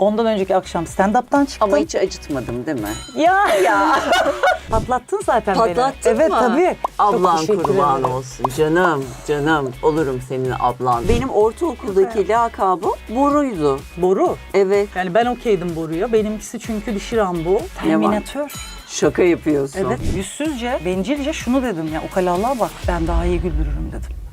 Ondan önceki akşam stand-up'tan çıktım. Ama hiç acıtmadım değil mi? Ya ya. Patlattın zaten beni. Patlattın evet, mı? tabii. Çok Ablan teşekkür kurban ederim. olsun. Canım, canım. Olurum senin ablan. Benim ortaokuldaki lakabım Boru'ydu. Boru. Evet. Yani ben okeydim Boru'ya. Benimkisi çünkü dişi Rambo. Terminatör. Şaka yapıyorsun. Evet. Yüzsüzce, bencilce şunu dedim ya. Ukalalığa bak. Ben daha iyi güldürürüm dedim.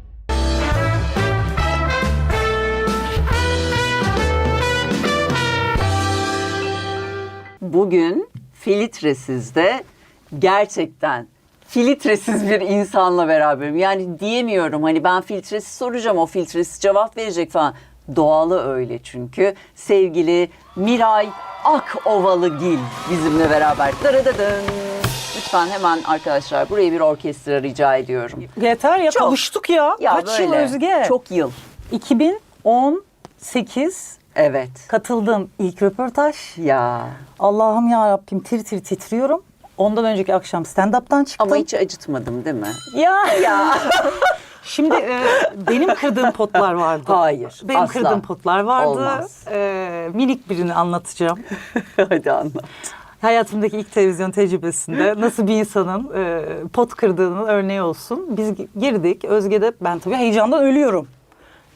Bugün filtresizde gerçekten filtresiz bir insanla beraberim. Yani diyemiyorum hani ben filtresiz soracağım o filtresiz cevap verecek falan. Doğalı öyle çünkü. Sevgili Miray Akovalıgil bizimle beraber. Dırıdıdın. Lütfen hemen arkadaşlar buraya bir orkestra rica ediyorum. Yeter ya Çok. kavuştuk ya. Ya Kaç yıl böyle, Özge? Çok yıl. 2018 Evet. katıldığım ilk röportaj. Ya. Allah'ım ya Rabbim tir tir titriyorum. Ondan önceki akşam stand-up'tan çıktım. Ama hiç acıtmadım değil mi? Ya ya. Şimdi e, benim kırdığım potlar vardı. Hayır, Benim asla. kırdığım potlar vardı. Olmaz. E, minik birini anlatacağım. Hadi anlat. Hayatımdaki ilk televizyon tecrübesinde nasıl bir insanın e, pot kırdığının örneği olsun. Biz girdik. Özge'de ben tabii heyecandan ölüyorum.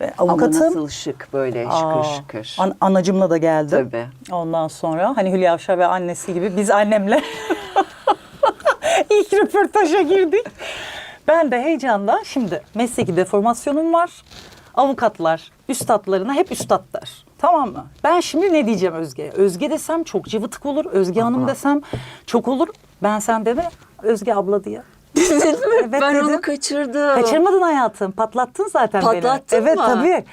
Ve avukatım. Ama nasıl şık böyle şıkır Aa, şıkır. an- anacımla da geldim. Tabii. Ondan sonra hani Hülya Avşar ve annesi gibi biz annemle ilk röportaja girdik. Ben de heyecandan şimdi mesleki deformasyonum var. Avukatlar üstadlarına hep üstad der. Tamam mı? Ben şimdi ne diyeceğim Özge'ye? Özge desem çok cıvıtık olur. Özge Hanım desem çok olur. Ben sen deme Özge abla diye. Dedin mi? Evet, ben dedim. onu kaçırdım. Kaçırmadın hayatım. Patlattın zaten beni. Patlattın evet, mı? tabii.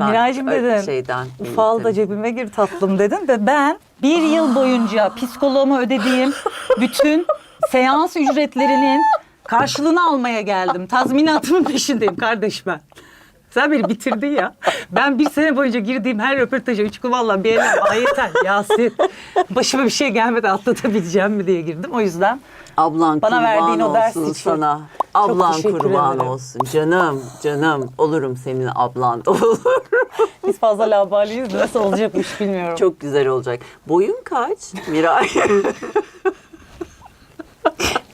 Ben Miraycığım öyle dedin. şeyden Ufal da cebime gir tatlım dedim ve ben bir yıl boyunca psikoloğuma ödediğim bütün seans ücretlerinin karşılığını almaya geldim. Tazminatımın peşindeyim kardeş ben. Sen beni bitirdin ya. Ben bir sene boyunca girdiğim her röportaja üç valla bir elim "Ay yeter Yasin. Başıma bir şey gelmedi atlatabileceğim mi diye girdim. O yüzden Ablan Bana kurban verdiğin o ders olsun için. sana. Ablan teşekkür kurban ederim. olsun. Canım, canım. Olurum senin ablan. Olur. biz fazla labaliyiz. Nasıl olacakmış bilmiyorum. Çok güzel olacak. Boyun kaç? Miray.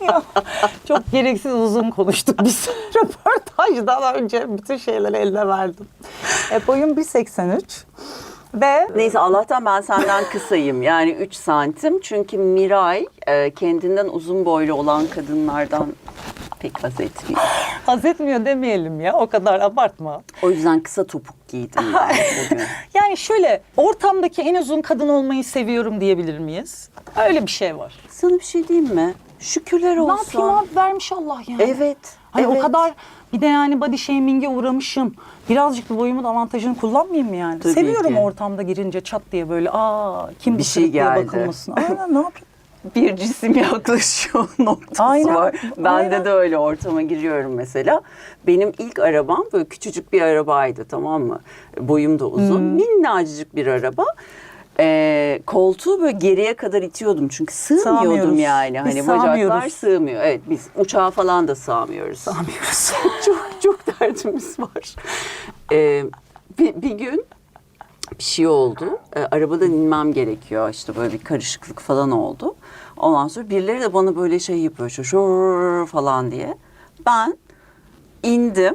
Çok gereksiz uzun konuştuk biz röportajdan önce bütün şeyleri eline verdim. E, boyum 1.83 ve Neyse Allah'tan ben senden kısayım. Yani 3 santim. Çünkü Miray e, kendinden uzun boylu olan kadınlardan pek haz etmiyor. haz etmiyor demeyelim ya o kadar abartma. O yüzden kısa topuk giydim ben bugün. Yani şöyle ortamdaki en uzun kadın olmayı seviyorum diyebilir miyiz? Öyle bir şey var. Sana bir şey diyeyim mi? Şükürler Ne olsun. yapayım abi vermiş Allah yani. Evet. Hani evet. o kadar bir de yani body shaming'e uğramışım. Birazcık da boyumun avantajını kullanmayayım mı yani? Tabii Seviyorum ki. ortamda girince çat diye böyle aa kim Bir şey geldi. bakılmasın. Aynen ne yapayım? bir cisim yaklaşıyor noktası Aynen, var. Bende aynen. de öyle ortama giriyorum mesela. Benim ilk arabam böyle küçücük bir arabaydı tamam mı? Boyum da uzun. Hmm. Minnacık bir araba. Ee, koltuğu böyle geriye kadar itiyordum çünkü sığmıyordum Sığamıyoruz. yani. Biz Hani bacaklar sığamıyoruz. sığmıyor. Evet biz uçağa falan da sığamıyoruz. Sığamıyoruz. çok çok derdimiz var. Ee, bir, bir gün bir şey oldu. Ee, arabadan inmem gerekiyor. İşte böyle bir karışıklık falan oldu. Ondan sonra birileri de bana böyle şey yapıyor. Şur falan diye. Ben indim.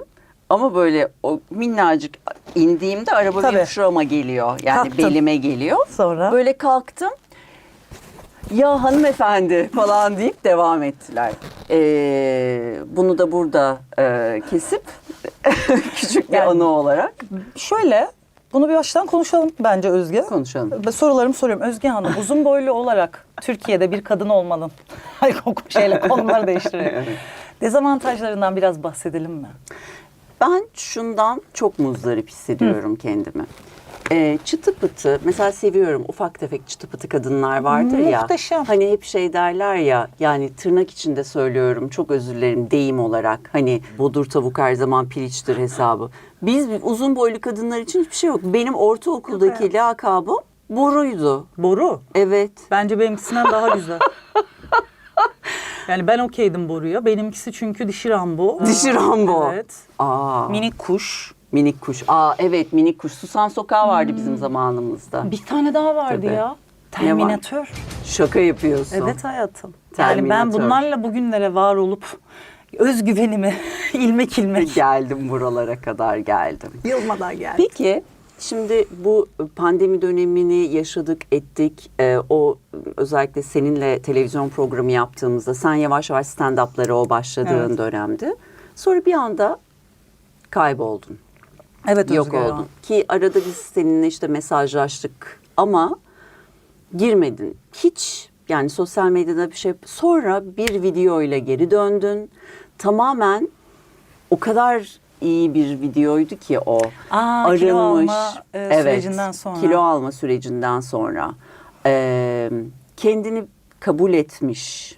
Ama böyle o minnacık indiğimde araba Tabii. benim şurama geliyor. Yani Kalktın. belime geliyor. Sonra? Böyle kalktım. Ya hanımefendi falan deyip devam ettiler. Ee, bunu da burada e, kesip küçük bir Yani- anı olarak Şöyle bunu bir baştan konuşalım bence Özge. konuşalım. Ben Sorularımı soruyorum. Özge Hanım uzun boylu olarak Türkiye'de bir kadın olmanın Ay, şeyle konuları değiştirerek. Dezavantajlarından biraz bahsedelim mi? Ben şundan çok muzdarip hissediyorum kendimi. Ee, çıtı pıtı mesela seviyorum ufak tefek çıtı pıtı kadınlar vardır ya. Muhteşem. Hani hep şey derler ya yani tırnak içinde söylüyorum çok özür dilerim deyim olarak. Hani bodur tavuk her zaman piliçtir hesabı. Biz uzun boylu kadınlar için hiçbir şey yok. Benim ortaokuldaki lakabım Boru'ydu. Boru. Evet. Bence benimkisinden daha güzel. Yani ben okeydim Boru'ya. Benimkisi çünkü dişi Rambo. Dişi Rambo. Evet. Aa. Minik kuş. Minik kuş. Aa evet minik kuş. Susan Sokağı vardı bizim zamanımızda. Bir tane daha vardı Tabii. ya. Ne var? Terminatör. Şaka yapıyorsun. Evet hayatım. Yani ben bunlarla bugünlere var olup özgüvenimi ilmek ilmek Geldim buralara kadar geldim. yılmadan geldim. Peki şimdi bu pandemi dönemini yaşadık ettik. Ee, o özellikle seninle televizyon programı yaptığımızda sen yavaş yavaş stand-up'lara o başladığın Evet. dönemdi. Sonra bir anda kayboldun. Evet Yok Özge ya. oldun. Ki arada biz seninle işte mesajlaştık ama girmedin. Hiç yani sosyal medyada bir şey. Sonra bir video ile geri döndün. Tamamen o kadar iyi bir videoydu ki o. Aa, kilo alma, e, sürecinden sonra. Kilo alma sürecinden sonra. Ee, kendini kabul etmiş.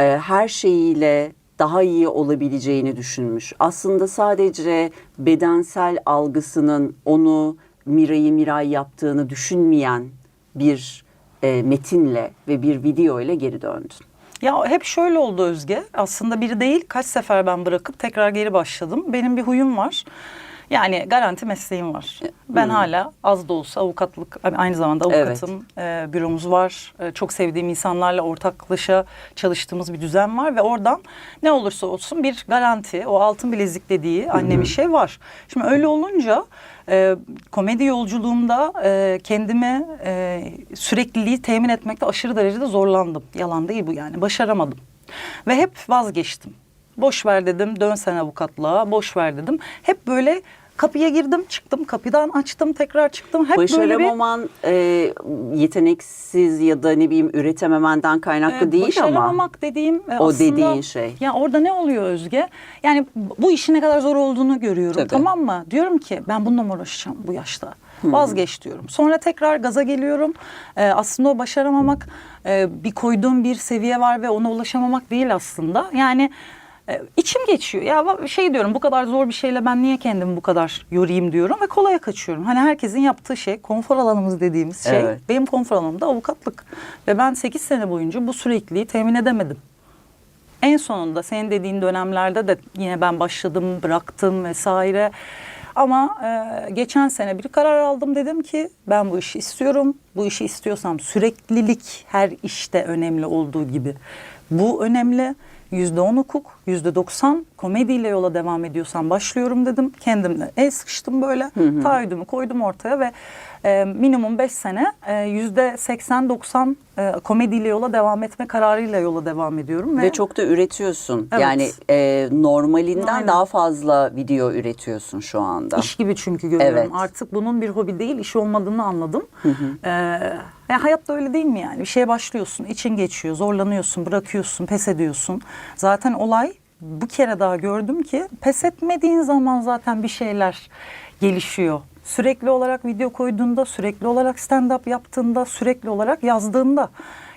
Ee, her şeyiyle daha iyi olabileceğini düşünmüş. Aslında sadece bedensel algısının onu Mira'yı Miray yaptığını düşünmeyen bir e, metinle ve bir video ile geri döndün. Ya hep şöyle oldu Özge. Aslında biri değil kaç sefer ben bırakıp tekrar geri başladım. Benim bir huyum var. Yani garanti mesleğim var. Ben hala az da olsa avukatlık, aynı zamanda avukatım, e, büromuz var. E, çok sevdiğim insanlarla ortaklaşa çalıştığımız bir düzen var ve oradan ne olursa olsun bir garanti, o altın bilezik dediği annemin şey var. Şimdi öyle olunca e, komedi yolculuğumda e, kendime e, sürekliliği temin etmekte aşırı derecede zorlandım. Yalan değil bu yani. Başaramadım. Ve hep vazgeçtim. Boş ver dedim, dön sen avukatlığa, boş ver dedim. Hep böyle kapıya girdim, çıktım, kapıdan açtım, tekrar çıktım. Hep böyle bir... Başaramaman e, yeteneksiz ya da ne bileyim üretememenden kaynaklı Ee, değil ama. Başaramamak dediğim e, O aslında, dediğin şey. Ya orada ne oluyor Özge? Yani bu işin ne kadar zor olduğunu görüyorum Tabii. tamam mı? Diyorum ki ben bununla mı uğraşacağım bu yaşta? Vazgeç diyorum. Sonra tekrar gaza geliyorum. Ee, aslında o başaramamak e, bir koyduğum bir seviye var ve ona ulaşamamak değil aslında. Yani e, içim geçiyor. Ya şey diyorum bu kadar zor bir şeyle ben niye kendimi bu kadar yorayım diyorum ve kolaya kaçıyorum. Hani herkesin yaptığı şey konfor alanımız dediğimiz şey. Evet. Benim konfor alanım da avukatlık. Ve ben 8 sene boyunca bu sürekliliği temin edemedim. En sonunda senin dediğin dönemlerde de yine ben başladım, bıraktım vesaire. Ama e, geçen sene bir karar aldım dedim ki ben bu işi istiyorum. Bu işi istiyorsam süreklilik her işte önemli olduğu gibi. Bu önemli. Yüzde on hukuk, yüzde doksan komediyle yola devam ediyorsam başlıyorum dedim. Kendimle el sıkıştım böyle. Taahhüdümü koydum ortaya ve e, minimum beş sene e, yüzde seksen doksan e, komediyle yola devam etme kararıyla yola devam ediyorum. Ve, Ve çok da üretiyorsun. Evet. Yani e, normalinden Aynen. daha fazla video üretiyorsun şu anda. iş gibi çünkü görüyorum. Evet. Artık bunun bir hobi değil, iş olmadığını anladım. Ee, ya hayatta öyle değil mi yani? Bir şeye başlıyorsun, için geçiyor, zorlanıyorsun, bırakıyorsun, pes ediyorsun. Zaten olay bu kere daha gördüm ki pes etmediğin zaman zaten bir şeyler gelişiyor. Sürekli olarak video koyduğunda, sürekli olarak stand-up yaptığında, sürekli olarak yazdığında.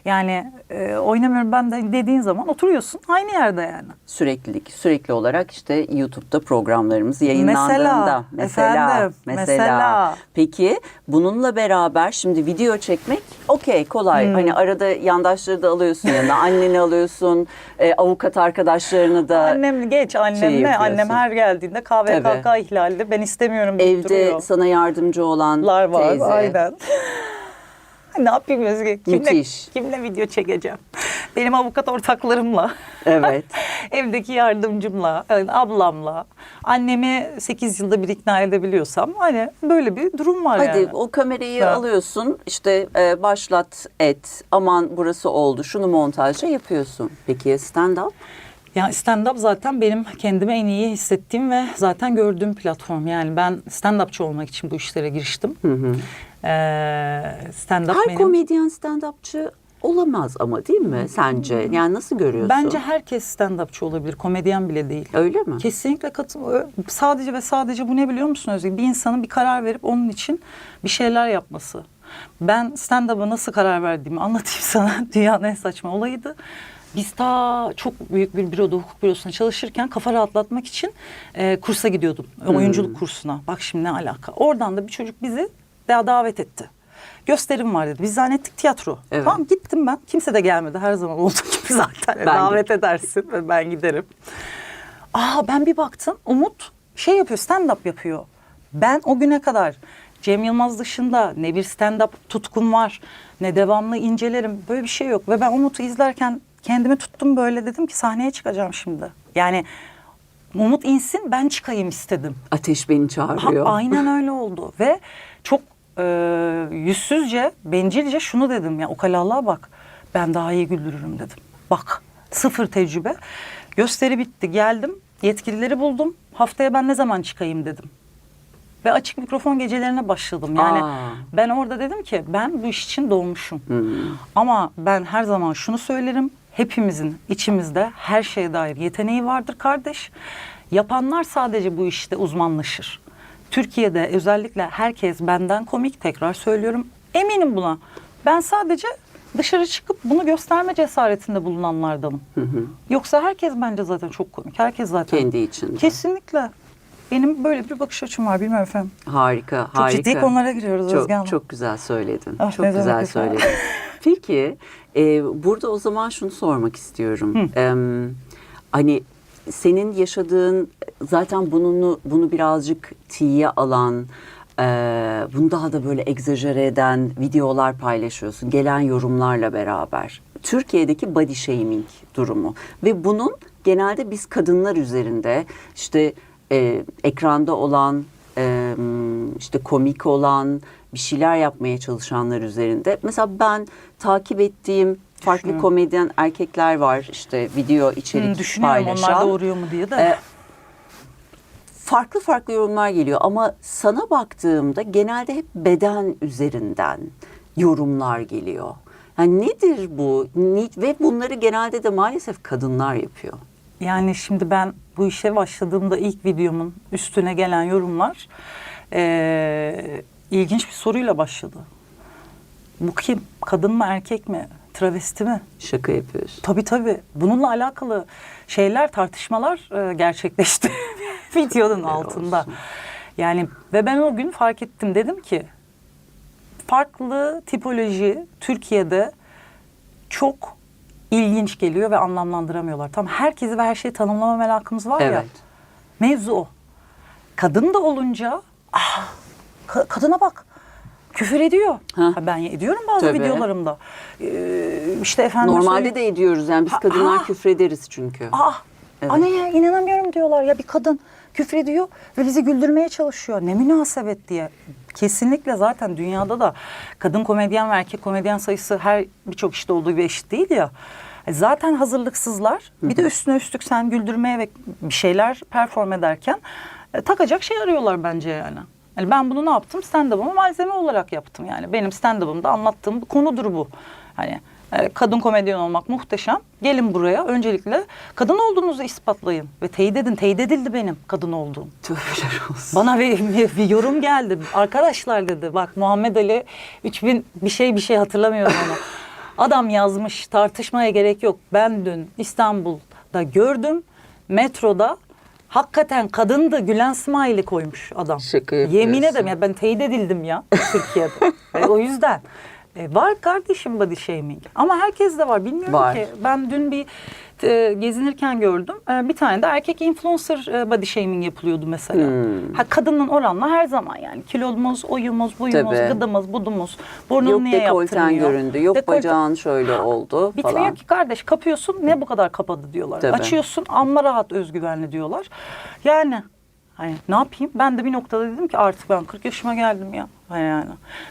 Yani e, oynamıyorum ben de dediğin zaman oturuyorsun aynı yerde yani. Süreklilik, sürekli olarak işte YouTube'da programlarımız yayınlandığında. Mesela, efendim, mesela. Peki bununla beraber şimdi video çekmek okey kolay. Hmm. Hani arada yandaşları da alıyorsun yanına. Anneni alıyorsun, e, avukat arkadaşlarını da. Annem geç annem şey. Annem her geldiğinde KVKK Tabii. ihlalde ben istemiyorum Evde duruyor. sana yardımcı olan Lar var teyze. aynen. ne yapayım Özge? Kimle, Müthiş. kimle video çekeceğim? Benim avukat ortaklarımla. Evet. Evdeki yardımcımla, yani ablamla, annemi 8 yılda bir ikna edebiliyorsam hani böyle bir durum var Hadi yani. o kamerayı Ha. alıyorsun işte e, başlat et aman burası oldu şunu montajla yapıyorsun. Peki stand up? Ya stand-up zaten benim kendime en iyi hissettiğim ve zaten gördüğüm platform. Yani ben stand-upçı olmak için bu işlere giriştim. Ee, stand-up Her benim... komedyen stand-upçı olamaz ama değil mi sence? Yani nasıl görüyorsun? Bence herkes stand-upçı olabilir, komedyen bile değil. Öyle mi? Kesinlikle katılıyorum. Sadece ve sadece bu ne biliyor musun Özge? Bir insanın bir karar verip onun için bir şeyler yapması. Ben stand-up'a nasıl karar verdiğimi anlatayım sana. Dünyanın en saçma olayıydı. Biz ta çok büyük bir büroda, hukuk bürosunda çalışırken kafa rahatlatmak için e, kursa gidiyordum. Oyunculuk kursuna. Bak şimdi ne alaka. Oradan da bir çocuk bizi daha davet etti. Gösterim var dedi. Biz zannettik tiyatro. Evet. Tamam gittim ben. Kimse de gelmedi her zaman olduğu gibi zaten. Ben davet edersin ve ben giderim. Aa ben bir baktım Umut şey yapıyor, stand-up yapıyor. Ben o güne kadar Cem Yılmaz dışında ne bir stand-up tutkum var, ne devamlı incelerim. Böyle bir şey yok. Ve ben Umut'u izlerken kendimi tuttum böyle dedim ki sahneye çıkacağım şimdi. Yani Umut insin ben çıkayım istedim. Ateş beni Ha, çağırıyor. aynen öyle oldu ve çok e, yüzsüzce, bencilce şunu dedim ya ukalalığa bak ben daha iyi güldürürüm dedim. Bak sıfır tecrübe. Gösteri bitti geldim yetkilileri buldum haftaya ben ne zaman çıkayım dedim. Ve açık mikrofon gecelerine başladım. Yani Aa. ben orada dedim ki ben bu iş için doğmuşum. Hmm. Ama ben her zaman şunu söylerim. Hepimizin içimizde her şeye dair yeteneği vardır kardeş. Yapanlar sadece bu işte uzmanlaşır. Türkiye'de özellikle herkes benden komik tekrar söylüyorum. Eminim buna. Ben sadece dışarı çıkıp bunu gösterme cesaretinde bulunanlardanım. Yoksa herkes bence zaten çok komik. Herkes zaten. Kendi içinde. Kesinlikle. Benim böyle bir bakış açım var. Bilmiyorum efendim. Harika, Çok harika. ciddi konulara giriyoruz çok, Özge Hanım. Çok güzel söyledin. Ah, çok güzel efendim? söyledin. Peki, e, burada o zaman şunu sormak istiyorum. Em, hani senin yaşadığın zaten bunu bunu birazcık tiye alan, e, bunu daha da böyle egzajere eden videolar paylaşıyorsun. Gelen yorumlarla beraber. Türkiye'deki body shaming durumu ve bunun genelde biz kadınlar üzerinde işte e, ekranda olan e, işte komik olan bir şeyler yapmaya çalışanlar üzerinde. Mesela ben takip ettiğim farklı komedyen erkekler var işte video içerik Hmm, düşünüyorum paylaşan. onlar doğuruyor mu diye de. E, farklı farklı yorumlar geliyor ama sana baktığımda genelde hep beden üzerinden yorumlar geliyor. Yani nedir bu? Ve bunları genelde de maalesef kadınlar yapıyor. Yani şimdi ben bu işe başladığımda ilk videomun üstüne gelen yorumlar eee, ilginç bir soruyla başladı. Bu kim? Kadın mı erkek mi? Travesti mi? Şaka yapıyorsun. Tabii tabii. Bununla alakalı şeyler, tartışmalar e, gerçekleşti videonun altında. olsun. Yani ve ben o gün fark ettim. Dedim ki farklı tipoloji Türkiye'de çok ilginç geliyor ve anlamlandıramıyorlar. Tam herkesi ve her şeyi tanımlama merakımız var ya. Evet. Mevzu o. Kadın da olunca ah, ka- kadına bak küfür ediyor. Ha. Ha, Ben ediyorum bazı Tabii. videolarımda. Ee, işte efendim Normalde de ediyoruz yani biz kadınlar ha. küfrederiz çünkü. Ah, Evet. anne ya inanamıyorum diyorlar ya bir kadın küfrediyor ve bizi güldürmeye çalışıyor. Ne münasebet diye. Kesinlikle zaten dünyada da kadın komedyen ve erkek komedyen sayısı her birçok işte olduğu gibi eşit değil ya. E, Zaten hazırlıksızlar. Bir de üstüne üstlük sen güldürmeye ve bir şeyler perform ederken e, takacak şey arıyorlar bence yani. Yani ben bunu ne yaptım? Stand-up'ımı malzeme olarak yaptım yani. Benim stand-up'ımda anlattığım konudur bu. Hani e, kadın komedyen olmak muhteşem. Gelin buraya öncelikle kadın olduğunuzu ispatlayın. Ve teyit edin. Teyit edildi benim kadın olduğum. Tövbeler olsun. Bana bir, bir, bir yorum geldi. Arkadaşlar dedi bak Muhammed Ali 3000 bir şey bir şey hatırlamıyorum ama. Adam yazmış tartışmaya gerek yok. Ben dün İstanbul'da gördüm. Metroda hakikaten kadındı Gülen Smiley koymuş adam. Şaka yapıyorsun. Yemin ederim ya ben teyit edildim ya Türkiye'de. Ve o yüzden. E, var kardeşim body shaming. Ama herkes de var. Bilmiyorum Var. ki. Ben dün bir e, gezinirken gördüm. E, bir tane de erkek influencer e, body shaming yapılıyordu mesela. Hmm. Ha, kadının oranla her zaman yani kilomuz, oyumuz, buyumuz, Tabii. gıdımız, budumuz. Burnunu Yok niye yaptırmıyor? göründü, yok Dekolte- bacağın şöyle oldu Bitmiyor falan. ki kardeş kapıyorsun ne bu kadar kapadı diyorlar. Tabii. Açıyorsun amma rahat özgüvenli diyorlar. Yani hani ne yapayım? Ben de bir noktada dedim ki artık ben 40 yaşıma geldim ya. Hani yani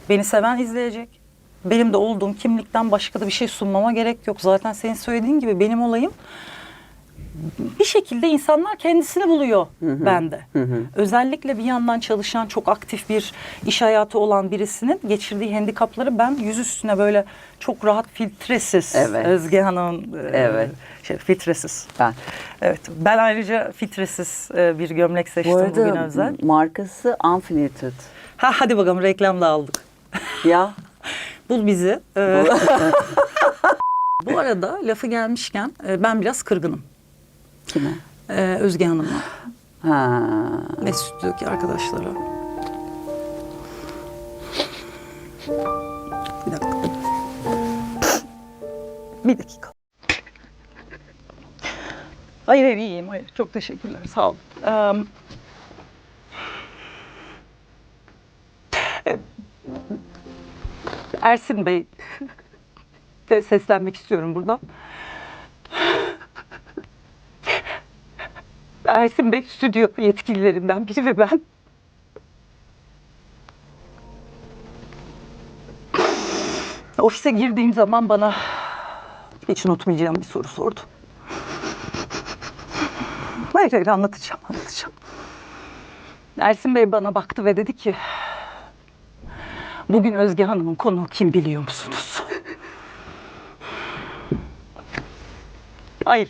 beni seven izleyecek. Benim de olduğum kimlikten başka da bir şey sunmama gerek yok. Zaten senin söylediğin gibi benim olayım bir şekilde insanlar kendisini buluyor bende. Özellikle bir yandan çalışan çok aktif bir iş hayatı olan birisinin geçirdiği handikapları ben yüz üstüne böyle çok rahat filtresiz Evet. Özge Hanım'ın e, Evet. şey, filtresiz. Ben. Evet ben ayrıca filtresiz e, bir gömlek seçtim Bu bugün arada özel. markası Unfiltered. Ha hadi bakalım reklam da aldık. Ya Bul bizi. Ee, Bu arada lafı gelmişken e, ben biraz kırgınım. Kime? Ee, Özge Hanım'a. Ha. Ve stüdyodaki arkadaşlara. Bir dakika. Bir dakika. Hayır hayır iyiyim hayır. Çok teşekkürler sağ olun. Um, Ersin Bey de seslenmek istiyorum buradan. Ersin Bey stüdyo yetkililerinden biri ve ben ofise girdiğim zaman bana hiç unutmayacağım bir soru sordu. Hayır hayır anlatacağım anlatacağım. Ersin Bey bana baktı ve dedi ki Bugün Özge Hanım'ın konuğu kim biliyor musunuz? Hayır.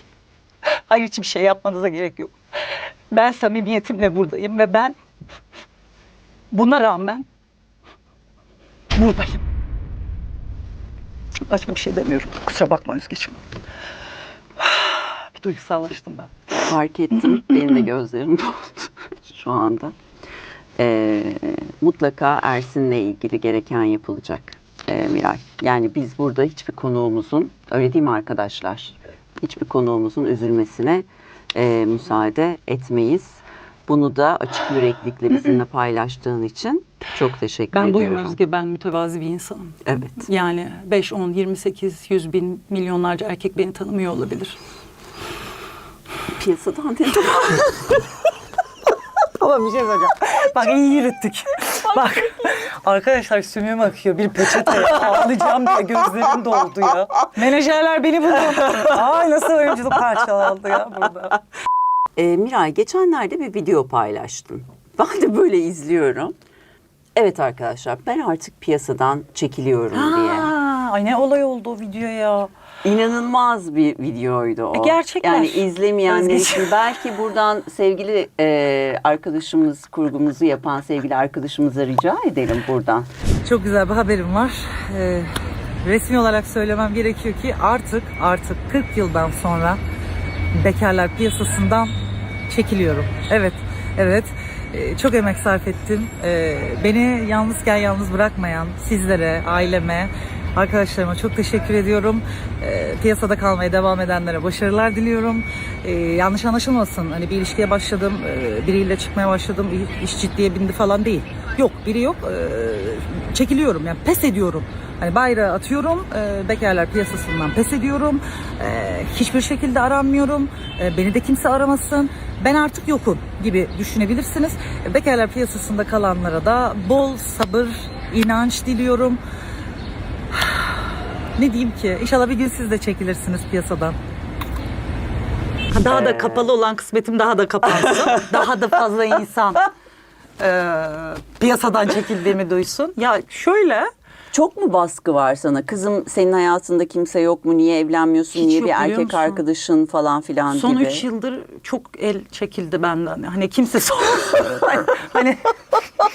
Hayır hiçbir şey yapmanıza gerek yok. Ben samimiyetimle buradayım ve ben buna rağmen buradayım. Başka bir şey demiyorum. Kusura bakma Özgeciğim. Bir duygusallaştım ben. Fark ettim. Benim de gözlerim doldu şu anda. Ee, mutlaka Ersin'le ilgili gereken yapılacak ee, Miray. Yani biz burada hiçbir konuğumuzun, öyle değil mi arkadaşlar? Hiçbir konuğumuzun üzülmesine e, müsaade etmeyiz. Bunu da açık yüreklilikle bizimle paylaştığın için çok teşekkür Ben buyum ediyorum. Özge, ben mütevazi bir insanım. Evet. Yani 5, 10, 28, 100 bin milyonlarca erkek beni tanımıyor olabilir. Piyasadan dedim. Ama bir şey söyleyeceğim. Bak iyi yürüttük. Bak arkadaşlar sümüğüm akıyor. Bir peçete ağlayacağım diye gözlerim doldu ya. Menajerler beni buldu. Ay nasıl oyunculuk parçalandı ya burada. E, Miray geçenlerde bir video paylaştın. Ben de böyle izliyorum. Evet arkadaşlar ben artık piyasadan çekiliyorum diye. Aa, ay ne olay oldu o video ya. İnanılmaz bir videoydu o. E, gerçekler. Yani izlemeyenler için belki buradan sevgili e, arkadaşımız, kurgumuzu yapan sevgili arkadaşımıza rica edelim buradan. Çok güzel bir haberim var. Ee, resmi olarak söylemem gerekiyor ki artık artık 40 yıldan sonra bekarlar piyasasından çekiliyorum. Evet, evet. Ee, çok emek sarf ettim. Ee, beni yalnızken yalnız bırakmayan sizlere, aileme, arkadaşlarıma çok teşekkür ediyorum. Ee, piyasada kalmaya devam edenlere başarılar diliyorum. Ee, yanlış anlaşılmasın. Hani bir ilişkiye başladım, e, biriyle çıkmaya başladım, iş ciddiye bindi falan değil. Yok, biri yok. Ee, çekiliyorum yani pes ediyorum. Hani bayrağı atıyorum, e, bekarlar piyasasından pes ediyorum. E, hiçbir şekilde aranmıyorum. E, beni de kimse aramasın. Ben artık yokum gibi düşünebilirsiniz. E, bekarlar piyasasında kalanlara da bol sabır, inanç diliyorum. Ne diyeyim ki? İnşallah bir gün siz de çekilirsiniz piyasadan. Daha da kapalı olan kısmetim daha da kapansın. daha da fazla insan e, piyasadan çekildiğimi duysun. Ya şöyle Çok mu baskı var sana? Kızım senin hayatında kimse yok mu? Niye evlenmiyorsun? Hiç Niye yok, bir erkek musun? arkadaşın falan filan Son gibi? üç yıldır çok el çekildi benden. Hani kimse hani, hani,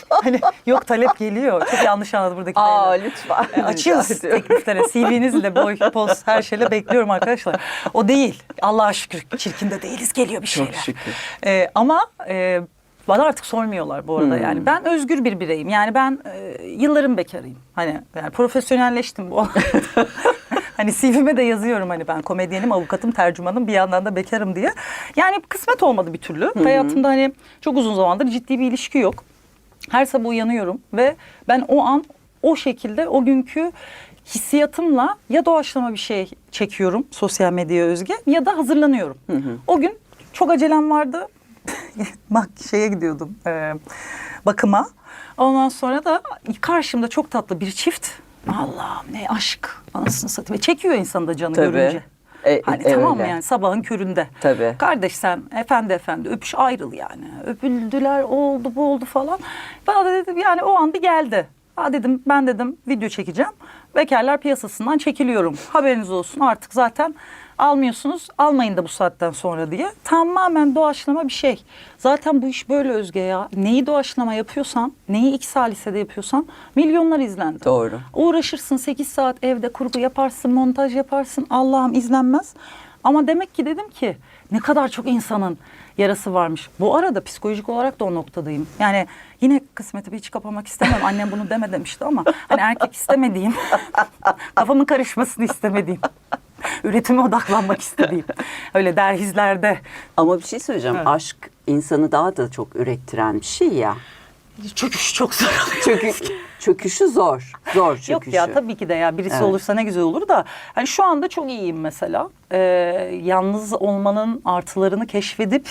hani yok talep geliyor. Çok yanlış anladı buradaki Aa beyler. lütfen. E, ediyorum. tekliflere. CV'nizle, boy, poz her şeyle bekliyorum arkadaşlar. O değil. Allah'a şükür çirkin de değiliz. Geliyor bir şeyler. şükür. E, ama e, bana artık sormuyorlar bu arada Hmm. yani. Ben özgür bir bireyim. Yani ben e, yılların bekarıyım. Hani yani profesyonelleştim bu. Hani CV'me de yazıyorum hani ben komedyenim, avukatım, tercümanım bir yandan da bekarım diye. Yani kısmet olmadı bir türlü. Hayatımda hani çok uzun zamandır ciddi bir ilişki yok. Her sabah uyanıyorum ve ben o an o şekilde o günkü hissiyatımla ya doğaçlama bir şey çekiyorum sosyal medyaya özge ya da hazırlanıyorum. O gün çok acelem vardı. Bak şeye gidiyordum e, bakıma. Ondan sonra da karşımda çok tatlı bir çift. Allah'ım ne aşk anasını satayım. Ve çekiyor insanı da canı Tabii. görünce. E, Hani e, tamam mı yani sabahın köründe. Tabii. Kardeş sen efendi efendi öpüş ayrıl yani. Öpüldüler o oldu bu oldu falan. Bana da dedim yani o an bir geldi. Ha dedim ben dedim video çekeceğim. Bekarlar piyasasından çekiliyorum. Haberiniz olsun artık zaten almıyorsunuz. Almayın da bu saatten sonra diye. Tamamen doğaçlama bir şey. Zaten bu iş böyle Özge ya. Neyi doğaçlama yapıyorsan, neyi iki salisede yapıyorsan milyonlar izlendi. Doğru. Uğraşırsın 8 saat evde kurgu yaparsın, montaj yaparsın. Allah'ım izlenmez. Ama demek ki dedim ki ne kadar çok insanın yarası varmış. Bu arada psikolojik olarak da o noktadayım. Yani yine kısmeti hiç kapamak istemem. Annem bunu deme demişti ama hani erkek istemediğim, kafamın karışmasını istemediğim, üretime odaklanmak istediğim. Öyle derhizlerde Ama bir şey söyleyeceğim. Evet. Aşk insanı daha da çok ürettiren bir şey ya. Çöküş çok zor oluyor. Çökü, çöküşü zor. Zor çöküşü. Yok ya tabii ki de ya birisi Evet. olursa ne güzel olur da hani şu anda çok iyiyim mesela. Ee, yalnız olmanın artılarını keşfedip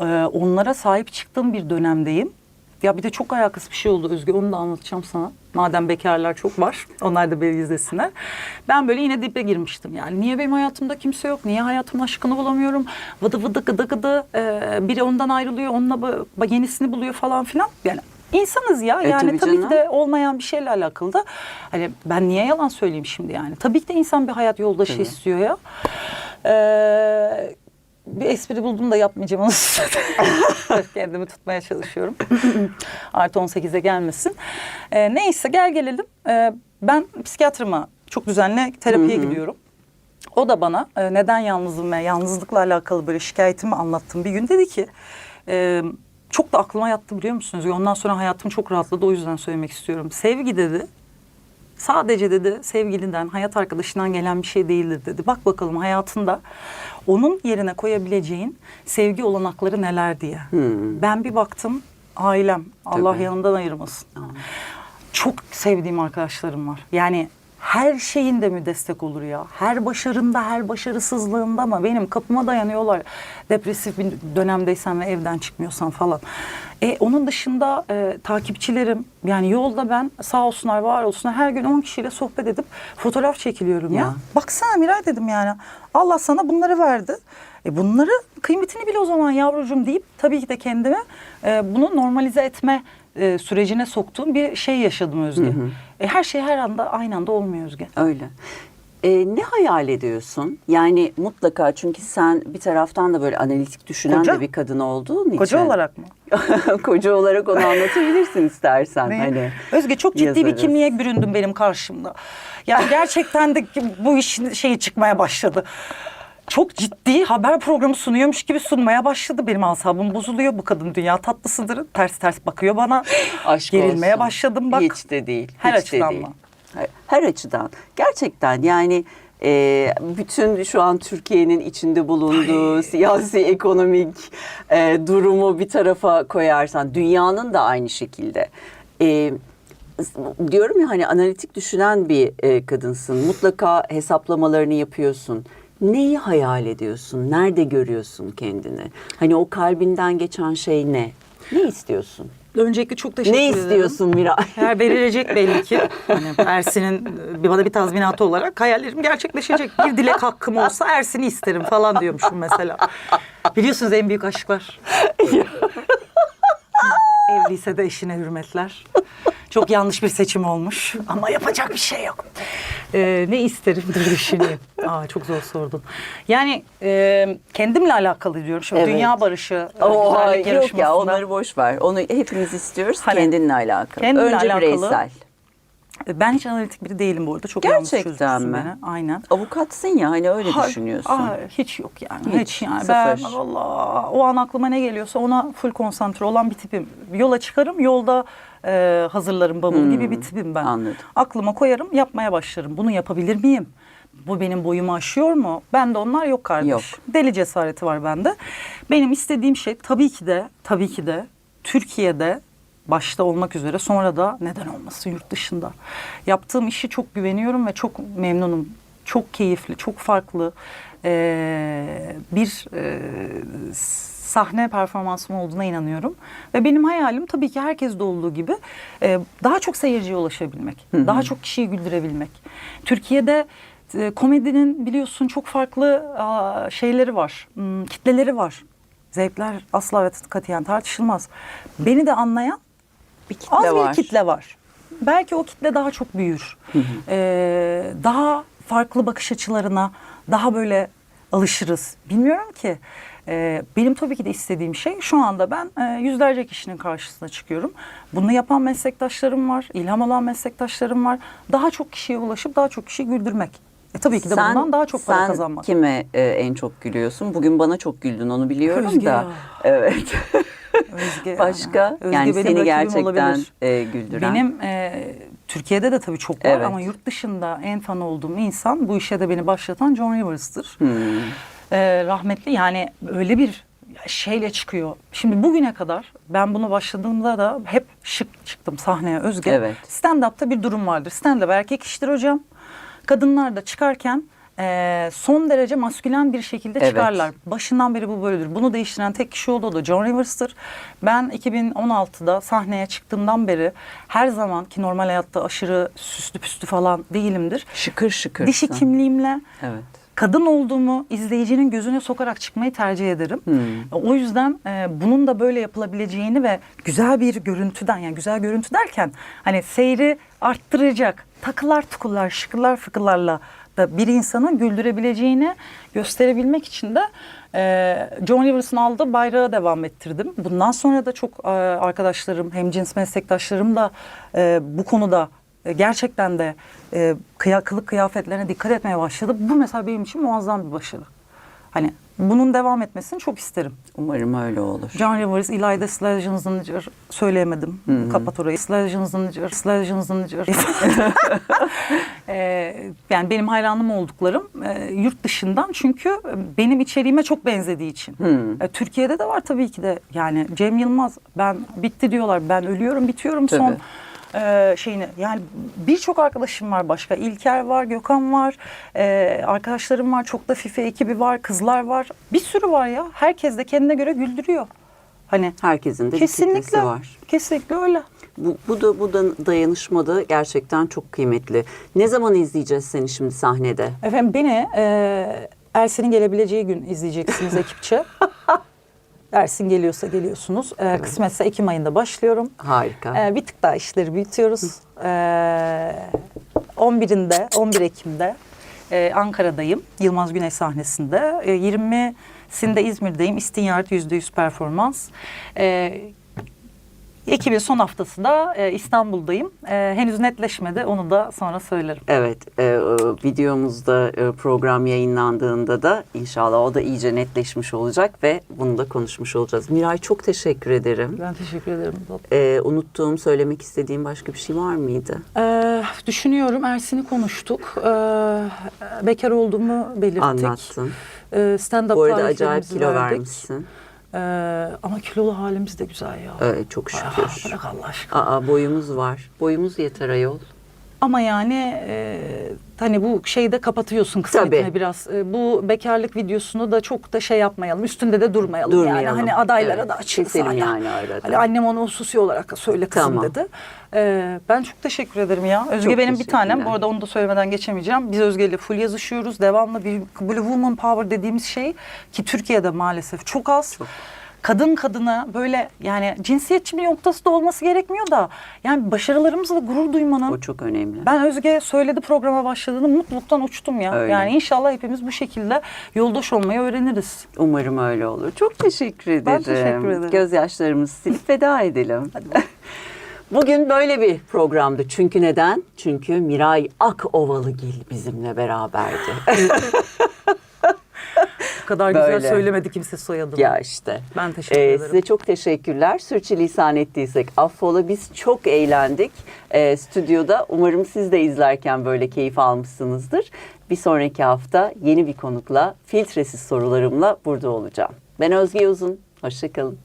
e, onlara sahip çıktığım bir dönemdeyim. Ya bir de çok ayaküstü bir şey oldu Özge onu da anlatacağım sana. Madem bekarlar çok var onlar da beni izlesinler. Ben böyle yine dibe girmiştim yani. Niye benim hayatımda kimse yok? Niye hayatımın aşkını bulamıyorum? Vıdı vıdı gıdı gıdı. Ee, biri ondan ayrılıyor onunla yenisini buluyor falan filan. Yani insanız ya. E, yani tabii tabii, ki de olmayan bir şeyle alakalı da hani ben niye yalan söyleyeyim şimdi yani tabii ki de insan bir hayat yoldaşı Tabii. istiyor ya Ee, bir espri buldum da yapmayacağım onu kendimi tutmaya çalışıyorum. Artı 18'e gelmesin. Ee, neyse gel gelelim. Ee, ben psikiyatrıma çok düzenli terapiye gidiyorum. O da bana e, neden yalnızım ve yalnızlıkla alakalı böyle şikayetimi anlattığım bir gün dedi ki e, çok da aklıma yattı biliyor musunuz? Ondan sonra hayatım çok rahatladı o yüzden söylemek istiyorum. Sevgi dedi sadece dedi sevgiliden, hayat arkadaşından gelen bir şey değildir dedi. Bak bakalım hayatında onun yerine koyabileceğin sevgi olanakları neler diye. Ben bir baktım ailem Allah Tabii. yanından ayırmasın. Çok sevdiğim arkadaşlarım var. Yani her şeyinde mi destek olur ya? Her başarında, her başarısızlığında mı? Benim kapıma dayanıyorlar. Depresif bir dönemdeysen ve evden çıkmıyorsan falan. E, onun dışında e, takipçilerim, yani yolda ben sağ olsunlar, var olsunlar her gün 10 kişiyle sohbet edip fotoğraf çekiliyorum ya. Ya. Baksana Miray dedim yani. Allah sana bunları verdi. E bunları kıymetini bil o zaman yavrucuğum deyip tabii ki de kendime e, bunu normalize etme e, sürecine soktuğum bir şey yaşadım Özge. E, her şey her anda aynı anda olmuyor Özge. Öyle. Ee, ne hayal ediyorsun? Yani mutlaka çünkü sen bir taraftan da böyle analitik düşünen Koca. de bir kadın olduğun için. Koca olarak mı? Koca olarak onu anlatabilirsin istersen. Ne? Hani. Özge çok ciddi bir yazarız. kimliğe büründüm benim karşımda. Yani gerçekten de bu işin şeyi çıkmaya başladı. Çok ciddi haber programı sunuyormuş gibi sunmaya başladı. Benim asabım bozuluyor. Bu kadın dünya tatlısıdır. Ters ters bakıyor bana. Aşk Gerilmeye olsun. başladım bak. Hiç de değil. Her hiç de açıdan değil. mı? Her, her açıdan. Gerçekten yani e, bütün şu an Türkiye'nin içinde bulunduğu siyasi, ekonomik e, durumu bir tarafa koyarsan dünyanın da aynı şekilde. E, diyorum ya hani analitik düşünen bir e, kadınsın. Mutlaka hesaplamalarını yapıyorsun. Neyi hayal ediyorsun? Nerede görüyorsun kendini? Hani o kalbinden geçen şey ne? Ne istiyorsun? Öncelikle çok teşekkür Ne ederim. istiyorsun Miray? Her verilecek belli ki. Hani Ersin'in bana bir tazminatı olarak hayallerim gerçekleşecek. Bir dilek hakkım olsa Ersin'i isterim falan diyormuşum mesela. Biliyorsunuz en büyük aşklar. Evliyse de eşine hürmetler. Çok yanlış bir seçim olmuş ama yapacak bir şey yok. Ee, ne isterim dur düşüneyim. Aa, çok zor sordun. Yani e, kendimle alakalı diyorum. Şimdi Evet. dünya barışı e, güzellik yok ya onları boş ver. Onu hepimiz istiyoruz Hani, kendinle alakalı. kendinle Önce alakalı. bireysel. Ben hiç analitik biri değilim bu arada. Çok yanlış Gerçekten çözmüşsün mi? beni. Aynen. Avukatsın ya hani öyle Hayır, düşünüyorsun. hayır, hiç yok yani. Hiç, Hiç, yani. Ben sıfır. Allah o an aklıma ne geliyorsa ona full konsantre olan bir tipim. Yola çıkarım, yolda e, hazırlarım bavul gibi bir tipim ben. Hmm, anladım. Aklıma koyarım, yapmaya başlarım. Bunu yapabilir miyim? Bu benim boyumu aşıyor mu? Bende onlar yok kardeş. Yok. Deli cesareti var bende. Benim istediğim şey tabii ki de, tabii ki de Türkiye'de başta olmak üzere sonra da neden olmasın yurt dışında. Yaptığım işi çok güveniyorum ve çok memnunum. Çok keyifli, çok farklı ee, bir e, sahne performansım olduğuna inanıyorum. Ve benim hayalim tabii ki herkeste olduğu gibi e, daha çok seyirciye ulaşabilmek. Daha çok kişiyi güldürebilmek. Türkiye'de e, komedinin biliyorsun çok farklı aa, şeyleri var, hmm, kitleleri var. Zevkler asla ve katiyen tartışılmaz. Beni de anlayan bir kitle az var. bir kitle var. Belki o kitle daha çok büyür. Ee, daha farklı bakış açılarına daha böyle alışırız. Bilmiyorum ki. Ee, benim tabii ki de istediğim şey şu anda ben e, yüzlerce kişinin karşısına çıkıyorum. Bunu yapan meslektaşlarım var, ilham alan meslektaşlarım var. Daha çok kişiye ulaşıp daha çok kişiyi güldürmek. E, tabii ki de Sen- bundan daha çok para sen kazanmak. kime e, en çok gülüyorsun? Bugün bana çok güldün onu biliyorum Özge da. ya. Evet. Özge Başka Özge yani seni gerçekten e, güldüren. Benim e, Türkiye'de de tabii çok var Evet. ama yurt dışında en fan olduğum insan bu işe de beni başlatan John Rivers'tır. Hmm. E, rahmetli yani öyle bir şeyle çıkıyor. Şimdi bugüne kadar ben bunu başladığımda da hep şık çıktım sahneye Özge. Evet. Stand-up'ta bir durum vardır. Stand-up erkek iştir hocam. Kadınlar da çıkarken eee, son derece maskülen bir şekilde Evet. çıkarlar. Başından beri bu böyledir. Bunu değiştiren tek kişi oldu o da John Rivers'tır. Ben 2016'da sahneye çıktığımdan beri her zaman ki normal hayatta aşırı süslü püslü falan değilimdir. Şıkır şıkır. Dişi kimliğimle Evet. Kadın olduğumu izleyicinin gözüne sokarak çıkmayı tercih ederim. Hmm. O yüzden e, bunun da böyle yapılabileceğini ve güzel bir görüntüden yani güzel görüntü derken hani seyri arttıracak takılar tukular şıkılar fıkılarla da bir insanı güldürebileceğini gösterebilmek için de e, John Rivers'ın aldığı bayrağı devam ettirdim. Bundan sonra da çok e, arkadaşlarım hem cins meslektaşlarım da e, bu konuda e, gerçekten de e, kıya, kılık kıyafetlerine dikkat etmeye başladı. Bu mesela benim için muazzam bir başarı. Hani bunun devam etmesini çok isterim. Umarım öyle olur. John Rivers, İlayda Slajanızınıcır söyleyemedim. Kapat orayı. Slajanızınıcır, Slajanızınıcır. Ee, yani benim hayranım olduklarım e, yurt dışından çünkü benim içeriğime çok benzediği için. E, Türkiye'de de var tabii ki de yani Cem Yılmaz ben bitti diyorlar ben ölüyorum bitiyorum son Tabii. E, şeyini yani birçok arkadaşım var başka İlker var Gökhan var e, arkadaşlarım var çok da FIFA ekibi var kızlar var bir sürü var ya herkes de kendine göre güldürüyor hani Herkesin de bir kesinlikle kitlesi var. kesinlikle öyle Bu, bu da bu da dayanışma da gerçekten çok kıymetli. Ne zaman izleyeceğiz seni şimdi sahnede? efendim beni e, Ersin'in gelebileceği gün izleyeceksiniz ekipçe Ersin geliyorsa geliyorsunuz E, kısmetse Ekim ayında başlıyorum Harika. Ee, bir tık daha işleri büyütüyoruz. Ee, 11'inde, 11 Ekim'de e, Ankara'dayım. Yılmaz Güney sahnesinde. E, 20'sinde İzmir'deyim. İstinyart %100 performans. E, Ekim'in son haftası da e, İstanbul'dayım. E, henüz netleşmedi. Onu da sonra söylerim. Evet, e, e, videomuzda e, program yayınlandığında da inşallah o da iyice netleşmiş olacak ve bunu da konuşmuş olacağız. Miray çok teşekkür ederim. Ben teşekkür ederim. E, unuttuğum, söylemek istediğim başka bir şey var mıydı? Ee, düşünüyorum Ersin'i konuştuk. Ee, bekar olduğumu belirttik. Anlattın. Ee, stand-up Bu arada acayip kilo verdik. vermişsin. Ee, ama kilolu halimiz de güzel ya. Evet, çok şükür. Ah, bırak Allah aşkına. Aa, boyumuz var. Boyumuz yeter ayol. Ama yani e, hani bu şeyi de kapatıyorsun kısmetine Tabii. biraz. E, bu bekarlık videosunu da çok da şey yapmayalım. Üstünde de durmayalım. Yani Durmayalım. hani adaylara Evet, da keselim hala. yani arada. Hani annem onu hususi olarak söyle kızım Tamam. dedi. E, ben çok teşekkür ederim ya. Özge Çok benim bir tanem. Bu arada onu da söylemeden geçemeyeceğim. Biz Özge ile full yazışıyoruz. Devamlı bir böyle woman power dediğimiz şey ki Türkiye'de maalesef çok az. Kadın kadına böyle yani cinsiyetçi bir noktası da olması gerekmiyor da yani başarılarımızla gurur duymanın O çok önemli. ben Özge söyledi programa başladığını mutluluktan uçtum ya. Öyle. Yani inşallah hepimiz bu şekilde yoldaş olmayı öğreniriz. Umarım öyle olur. Çok teşekkür ederim. Ben teşekkür ederim. Gözyaşlarımızı silip veda edelim. Bugün böyle bir programdı. Çünkü neden? Çünkü Miray Akovalıgil bizimle beraberdi. Bu kadar Böyle. güzel söylemedi kimse soyadını. ya işte. Ben teşekkür Ee, ederim. size çok teşekkürler. Sürçülisan ettiysek affola. Biz çok eğlendik ee, stüdyoda. Umarım siz de izlerken böyle keyif almışsınızdır. Bir sonraki hafta yeni bir konukla, filtresiz sorularımla burada olacağım. Ben Özge Uzun. Hoşçakalın.